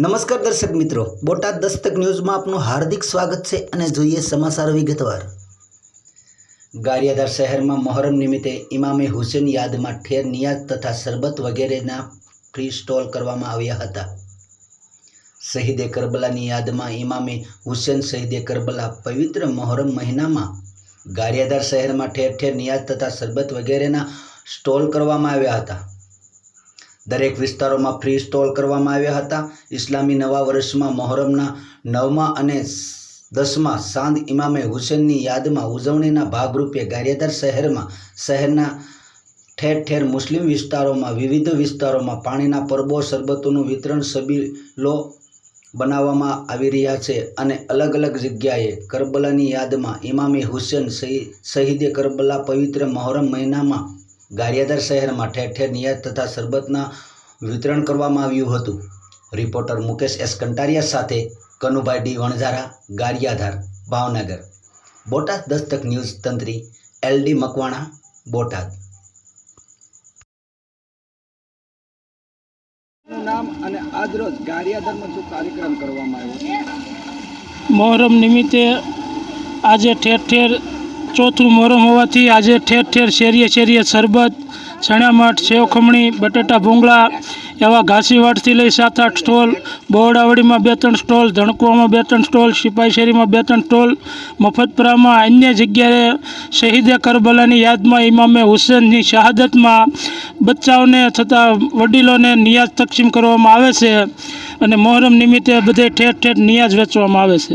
નમસ્કાર દર્શક મિત્રો. બોટાદ દસ્તક ન્યૂઝમાં આપનું હાર્દિક સ્વાગત છે અને જોઈએ સમાચાર વિગતવાર. ગારિયાદાર શહેરમાં મોહરમ નિમિત્તે ઇમામે હુસેન યાદમાં ઠેર નિયાઝ તથા શરબત વગેરેના ફ્રી સ્ટોલ કરવામાં આવ્યા હતા. શહીદે કરબલાની યાદમાં ઇમામે હુસેન શહીદે કરબલા પવિત્ર મહોરમ મહિનામાં ગારિયાદાર શહેરમાં ઠેર ઠેર નિયાઝ તથા શરબત વગેરેના સ્ટોલ કરવામાં આવ્યા હતા. દરેક વિસ્તારોમાં ફ્રી સ્ટોલ કરવામાં આવ્યા હતા. ઇસ્લામી નવા વર્ષમાં મહોરમના નવમા અને દસમા સાંદ ઇમામે હુસેનની યાદમાં ઉજવણીના ભાગરૂપે ગારિયાદાર શહેરમાં, શહેરના ઠેર ઠેર મુસ્લિમ વિસ્તારોમાં, વિવિધ વિસ્તારોમાં પાણીના પરબો, શરબતોનું વિતરણ સબીલો બનાવવામાં આવી રહ્યા છે અને અલગ અલગ જગ્યાએ કરબલાની યાદમાં ઇમામી હુસેન શહી- શહીદે કરબલા પવિત્ર મોહરમ મહિનામાં ગારિયાદાર શહેરમાં ઠેર ઠેર નિયત તથા શરબતના વિતરણ કરવામાં આવ્યું હતું. રિપોર્ટર મુકેશ એસ કંટારિયા સાથે કનુભાઈ ડી વણઝારા ગારિયાધાર ભાવનગર. બોટાદ દસ્તક ન્યૂઝ તંત્રી એલ ડી મકવાણા બોટાદ. નામ અને આજરોજ ગારિયાધારમાં શું કાર્યક્રમ કરવામાં આવ્યો મોહરમ નિમિત્તે આજે ઠેર ઠેર ચોથું મોરમ હોવાથી આજે ઠેર ઠેર શેરીએ શેરીએ શરબત, ચણામઠ, સેવ ખમણી, બટેટા ભૂંગળા એવા ઘાસીવાડથી લઈ સાત આઠ સ્ટોલ બોરડાવડીમાં બે ત્રણ સ્ટોલ, ધણકુવામાં બે ત્રણ સ્ટોલ, સિપાઈ શેરીમાં બે ત્રણ સ્ટોલ, મફતપુરામાં અન્ય જગ્યાએ શહીદે કરબલાની યાદમાં ઇમામે હુસેનની શહાદતમાં બચ્ચાઓને થતા વડીલોને નિયાઝ તકસીમ કરવામાં આવે છે અને મોહરમ નિમિત્તે બધે ઠેર ઠેર નિયાઝ વેચવામાં આવે છે.